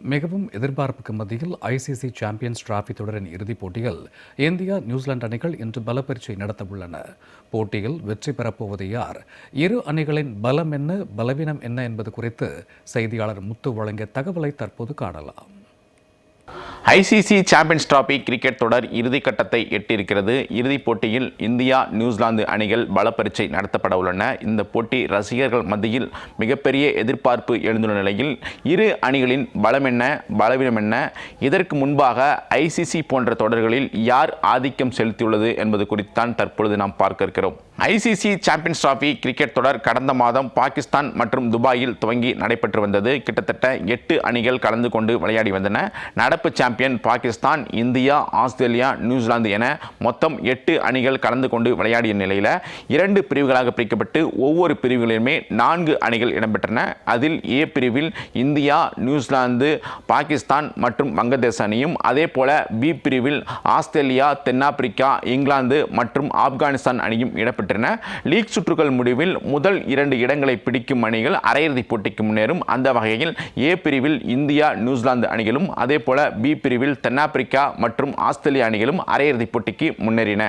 மிகவும் எதிர்பார்ப்புக்கு மத்தியில் ஐசிசி சாம்பியன்ஸ் டிராபி தொடரின் இறுதிப் போட்டியில் இந்தியா நியூசிலாந்து அணிகள் இன்று பலப்பயிற்சி நடத்த உள்ளன போட்டியில் வெற்றி பெறப்போவது யார்? இரு அணிகளின் பலம் என்ன பலவீனம் என்ன என்பது குறித்து செய்தியாளர் முத்து வழங்கிய தகவலை தற்போது காணலாம். ஐசிசி சாம்பியன்ஸ் டிராபி கிரிக்கெட் தொடர் இறுதிக்கட்டத்தை எட்டியிருக்கிறது. இறுதிப் போட்டியில் இந்தியா நியூசிலாந்து அணிகள் பலப்பரீட்சை நடத்தப்பட உள்ளன. இந்த போட்டி ரசிகர்கள் மத்தியில் மிகப்பெரிய எதிர்பார்ப்பு எழுந்துள்ள நிலையில் இரு அணிகளின் பலம் என்ன பலவீனம் என்ன? இதற்கு முன்பாக ஐசிசி போன்ற தொடர்களில் யார் ஆதிக்கம் செலுத்தியுள்ளது என்பது குறித்தான் தற்பொழுது நாம் பார்க்க இருக்கிறோம். ஐசிசி சாம்பியன்ஸ் டிராபி கிரிக்கெட் தொடர் கடந்த மாதம் பாகிஸ்தான் மற்றும் துபாயில் துவங்கி நடைபெற்று வந்தது. கிட்டத்தட்ட எட்டு அணிகள் கலந்து கொண்டு விளையாடி வந்தன. நடப்பு champion Pakistan India Australia New Zealand என மொத்தம் எட்டு அணிகள் கலந்து கொண்டு விளையாடிய நிலையில் இரண்டு பிரிவுகளாக பிரிக்கப்பட்டு ஒவ்வொரு பிரிவுகளிலுமே நான்கு அணிகள் இடம்பெற்றன. அதில் ஏ பிரிவில் இந்தியா நியூசிலாந்து பாகிஸ்தான் மற்றும் வங்கதேச அணியும் அதே போல பி பிரிவில் ஆஸ்திரேலியா தென்னாப்பிரிக்கா இங்கிலாந்து மற்றும் ஆப்கானிஸ்தான் அணியும் இடம்பெற்றன. லீக் சுற்றுகள் முடிவில் முதல் இரண்டு இடங்களை பிடிக்கும் அணிகள் அரையிறுதிப் போட்டிக்கு முன்னேறும். அந்த வகையில் ஏ பிரிவில் இந்தியா நியூசிலாந்து அணிகளும் அதே போல பி பிரிவில் தென்னாப்பிரிக்கா மற்றும் ஆஸ்திரேலிய அணிகளும் அரையிறுதிப் போட்டிக்கு முன்னேறின.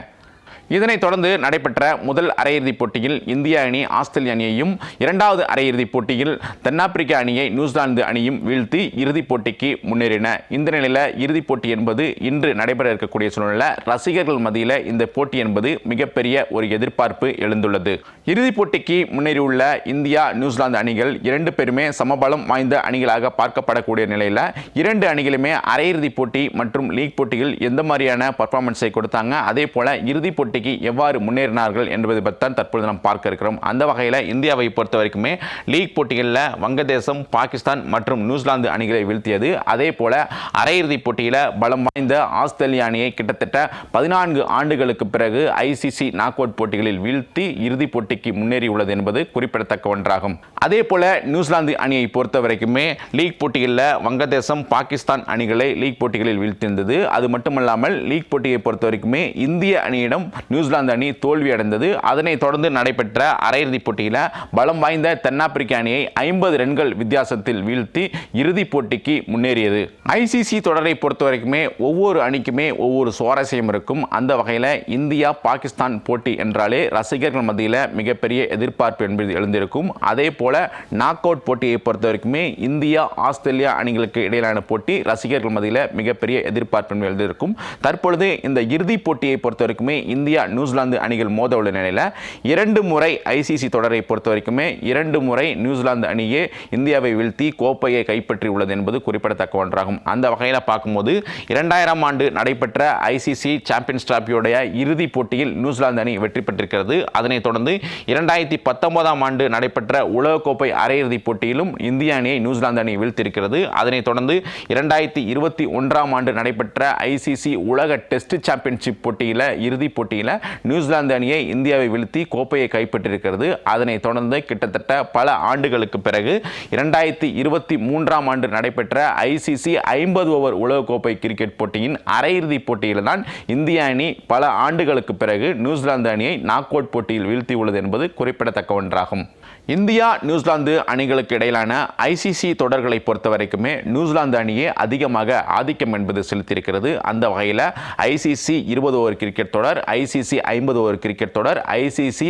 இதனைத் தொடர்ந்து நடைபெற்ற முதல் அரையிறுதிப் போட்டியில் இந்திய அணி ஆஸ்திரேலிய அணியையும் இரண்டாவது அரையிறுதிப் போட்டியில் தென்னாப்பிரிக்க அணியை நியூசிலாந்து அணியும் வீழ்த்தி இறுதிப் போட்டிக்கு முன்னேறின. இந்த நிலையில் இறுதிப் போட்டி என்பது இன்று நடைபெற இருக்கக்கூடிய சூழ்நிலை ரசிகர்கள் மத்தியில் இந்த போட்டி என்பது மிகப்பெரிய ஒரு எதிர்பார்ப்பு எழுந்துள்ளது. இறுதிப் போட்டிக்கு முன்னேறியுள்ள இந்தியா நியூசிலாந்து அணிகள் இரண்டு பேருமே சமபலம் வாய்ந்த அணிகளாக பார்க்கப்படக்கூடிய நிலையில் இரண்டு அணிகளுமே அரையிறுதிப் போட்டி மற்றும் லீக் போட்டியில் எந்த மாதிரியான பர்ஃபார்மன்ஸை கொடுத்தாங்க அதே போல இறுதிப் போட்டிக்கு எவ்வாறு முன்னேறினார்கள் என்பதை பற்றி தான் தற்பொழுது நாம் பார்க்க இருக்கிறோம். அந்த வகையில் இந்தியாவை பொறுத்த வரைக்குமே லீக் போட்டிகளில் வங்கதேசம் பாகிஸ்தான் மற்றும் நியூசிலாந்து அணிகளை வீழ்த்தியது. அதே போல அரையிறுதிப் போட்டியில் பலம் வாய்ந்த ஆஸ்திரேலிய அணியை கிட்டத்தட்ட பதினான்கு ஆண்டுகளுக்கு பிறகு ஐசிசி நாக் அவுட் போட்டிகளில் வீழ்த்தி இறுதிப் போட்டிக்கு முன்னேறியுள்ளது என்பது குறிப்பிடத்தக்க ஒன்றாகும். அதே போல நியூசிலாந்து அணியை பொறுத்த வரைக்குமே லீக் போட்டிகளில் வங்கதேசம் பாகிஸ்தான் அணிகளை லீக் போட்டிகளில் வீழ்த்தியிருந்தது. அது மட்டுமல்லாமல் லீக் போட்டியை பொறுத்த வரைக்குமே இந்திய அணியிடம் நியூசிலாந்து அணி தோல்வி அடைந்தது. அதனைத் தொடர்ந்து நடைபெற்ற அரையிறுதிப் போட்டியில் பலம் வாய்ந்த தென்னாப்பிரிக்க அணியை ஐம்பது ரன்கள் வித்தியாசத்தில் வீழ்த்தி இறுதிப் போட்டிக்கு முன்னேறியது. ஐசிசி தொடரை பொறுத்த வரைக்குமே ஒவ்வொரு அணிக்குமே ஒவ்வொரு சுவாரஸ்யம் இருக்கும். அந்த வகையில் இந்தியா பாகிஸ்தான் போட்டி என்றாலே ரசிகர்கள் மத்தியில் மிகப்பெரிய எதிர்பார்ப்பு என்பது எழுந்திருக்கும். அதே போல நாக் அவுட் போட்டியை பொறுத்த வரைக்குமே இந்தியா ஆஸ்திரேலியா அணிகளுக்கு இடையிலான போட்டி ரசிகர்கள் மத்தியில் மிகப்பெரிய எதிர்பார்ப்பு என்பது எழுந்திருக்கும். தற்பொழுது இந்த இறுதிப் போட்டியை பொறுத்த வரைக்குமே இந்தியா நியூசிலாந்து அணிகள் மோத உள்ள நிலையில் இரண்டு முறை ஐசிசி தொடரை பொறுத்த வரைக்குமே இரண்டு முறை நியூசிலாந்து அணியே இந்தியாவை வீழ்த்தி கோப்பையை கைப்பற்றி உள்ளது என்பது குறிப்பிடத்தக்க ஒன்றாகும். அந்த வகையில் பார்க்கும்போது இரண்டாயிரம் ஆண்டு நடைபெற்ற ஐசிசி சாம்பியன்ஸ் டிராபியோடைய இறுதிப் போட்டியில் நியூசிலாந்து அணி வெற்றி பெற்றிருக்கிறது. அதனைத் தொடர்ந்து இரண்டாயிரத்தி பத்தொன்பதாம் ஆண்டு நடைபெற்ற உலகக்கோப்பை அரையிறுதிப் போட்டியிலும் இந்திய அணியை நியூசிலாந்து அணி வீழ்த்தியிருக்கிறது. அதனைத் தொடர்ந்து இரண்டாயிரத்தி இருபத்தி ஒன்றாம் ஆண்டு நடைபெற்ற ஐசிசி உலக டெஸ்ட் சாம்பியன்ஷிப் போட்டியில் இறுதிப் போட்டியில் போட்டியில் நியூசிலாந்து அணியை இந்தியாவை வீழ்த்தி கோப்பையை கைப்பற்றியிருக்கிறது. அதனைத் தொடர்ந்து கிட்டத்தட்ட பல ஆண்டுகளுக்கு பிறகு இரண்டாயிரத்தி இருபத்தி மூன்றாம் ஆண்டு நடைபெற்ற ஐசிசி ஐம்பது ஓவர் உலகக்கோப்பை கிரிக்கெட் போட்டியின் அரையிறுதிப் போட்டியில் தான் இந்திய அணி பல ஆண்டுகளுக்கு பிறகு நியூசிலாந்து அணியை நாக் அவுட் போட்டியில் வீழ்த்தியுள்ளது என்பது குறிப்பிடத்தக்க ஒன்றாகும். இந்தியா நியூசிலாந்து அணிகளுக்கு இடையிலான ஐசிசி தொடர்களை பொறுத்த வரைக்குமே நியூசிலாந்து அணியே அதிகமாக ஆதிக்கம் என்பது செலுத்தியிருக்கிறது. அந்த வகையில் ஐசிசி இருபது ஓவர் கிரிக்கெட் தொடர் ஐசி ஐசிசி ஐம்பது ஓவர் கிரிக்கெட் தொடர் ஐசிசி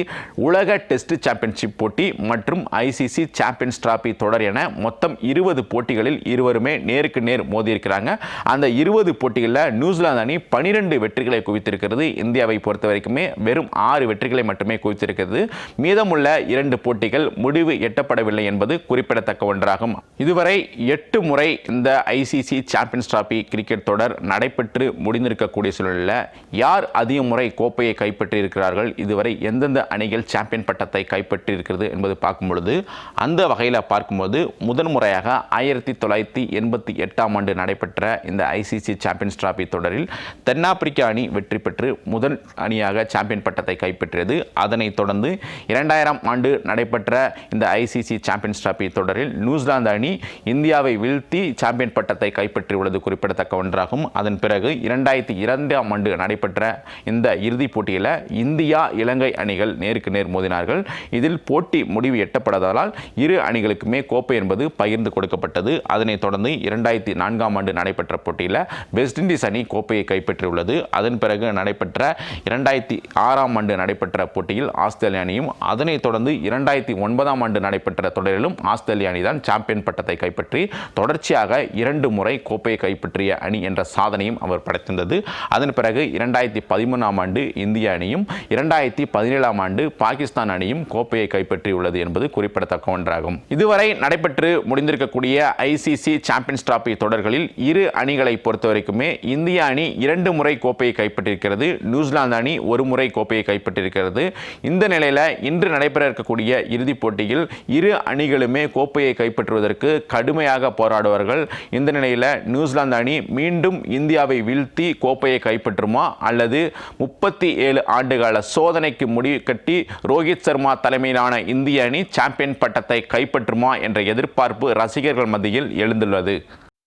உலக டெஸ்ட் சாம்பியன்ஷிப் போட்டி மற்றும் ஐசிசி சாம்பியன்ஸ் டிராபி தொடர் என மொத்தம் இருபது போட்டிகளில் இருவருமே நேருக்கு நேர் மோதியிருக்கிறாங்க. அந்த இருபது போட்டிகளில் நியூசிலாந்து அணி பனிரெண்டு வெற்றிகளை குவித்திருக்கிறது. இந்தியாவை பொறுத்த வரைக்குமே வெறும் ஆறு வெற்றிகளை மட்டுமே குவித்திருக்கிறது. மீதமுள்ள இரண்டு போட்டிகள் முடிவு எட்டப்படவில்லை என்பது குறிப்பிடத்தக்க ஒன்றாகும். இதுவரை எட்டு முறை இந்த ஐசிசி சாம்பியன்ஸ் டிராபி கிரிக்கெட் தொடர் நடைபெற்று முடிந்திருக்கக்கூடிய சூழலில் யார் அதிக முறை கோப்பையை கைப்பற்றியிருக்கிறார்கள். இதுவரை எந்தெந்த அணிகள் சாம்பியன் பட்டத்தை கைப்பற்றியிருக்கிறது என்பது பார்க்கும் பொழுது அந்த வகையில் பார்க்கும்போது முதன் முறையாக ஆயிரத்தி தொள்ளாயிரத்தி எண்பத்தி எட்டாம் ஆண்டு நடைபெற்ற இந்த ஐசிசி சாம்பியன்ஸ் டிராபி தொடரில் தென்னாப்பிரிக்க அணி வெற்றி பெற்று முதல் அணியாக சாம்பியன் பட்டத்தை கைப்பற்றியது. அதனைத் தொடர்ந்து இரண்டாயிரம் ஆண்டு நடைபெற்ற இந்த ஐசிசி சாம்பியன்ஸ் டிராபி தொடரில் நியூசிலாந்து அணி இந்தியாவை வீழ்த்தி சாம்பியன் பட்டத்தை கைப்பற்றியுள்ளது குறிப்பிடத்தக்க ஒன்றாகும். அதன் பிறகு இரண்டாயிரத்தி இரண்டாம் ஆண்டு நடைபெற்ற இந்த இறுதி இறுதிப் போட்டியில் இந்தியா இலங்கை அணிகள் நேருக்கு நேர் மோதினார்கள். இதில் போட்டி முடிவு எட்டப்படாததால் இரு அணிகளுக்குமே கோப்பை என்பது பகிர்ந்து கொடுக்கப்பட்டது. அதனைத் தொடர்ந்து இரண்டாயிரத்தி நான்காம் ஆண்டு நடைபெற்ற போட்டியில் வெஸ்ட் இண்டீஸ் அணி கோப்பையை கைப்பற்றியுள்ளது. அதன் பிறகு நடைபெற்ற இரண்டாயிரத்தி ஆறாம் ஆண்டு நடைபெற்ற போட்டியில் ஆஸ்திரேலிய அணியும் அதனைத் தொடர்ந்து இரண்டாயிரத்தி ஒன்பதாம் ஆண்டு நடைபெற்ற தொடரிலும் ஆஸ்திரேலிய அணிதான் சாம்பியன் பட்டத்தை கைப்பற்றி தொடர்ச்சியாக இரண்டு முறை கோப்பையை கைப்பற்றிய அணி என்ற சாதனையும் அவர் படைத்திருந்தது. அதன் பிறகு இரண்டாயிரத்தி பதிமூணாம் ஆண்டு இந்திய அணியும் இரண்டாயிரத்தி பதினேழாம் ஆண்டு பாகிஸ்தான் அணியும் கோப்பையை கைப்பற்றியுள்ளது என்பது குறிப்பிடத்தக்க ஒன்றாகும். இதுவரை நடைபெற்று முடிந்திருக்கக்கூடிய ஐசிசி சாம்பியன்ஸ் டிராபி தொடர்களில் இரு அணிகளை பொறுத்தவரைக்குமே இந்திய அணி இரண்டு முறை கோப்பையை கைப்பற்றியிருக்கிறது நியூசிலாந்து அணி ஒரு முறை கோப்பையை கைப்பற்றியிருக்கிறது. இந்த நிலையில் இன்று நடைபெற இருக்கக்கூடிய இறுதிப் போட்டியில் இரு அணிகளுமே கோப்பையை கைப்பற்றுவதற்கு கடுமையாக போராடுவார்கள். இந்த நிலையில் நியூசிலாந்து அணி மீண்டும் இந்தியாவை வீழ்த்தி கோப்பையை கைப்பற்றுமா அல்லது முப்பத்தி முப்பத்தி ஏழு ஆண்டுகால சோதனைக்கு முடிவு கட்டி ரோஹித் சர்மா தலைமையிலான இந்திய அணி சாம்பியன் பட்டத்தை கைப்பற்றுமா என்ற எதிர்பார்ப்பு ரசிகர்கள் மத்தியில் எழுந்துள்ளது.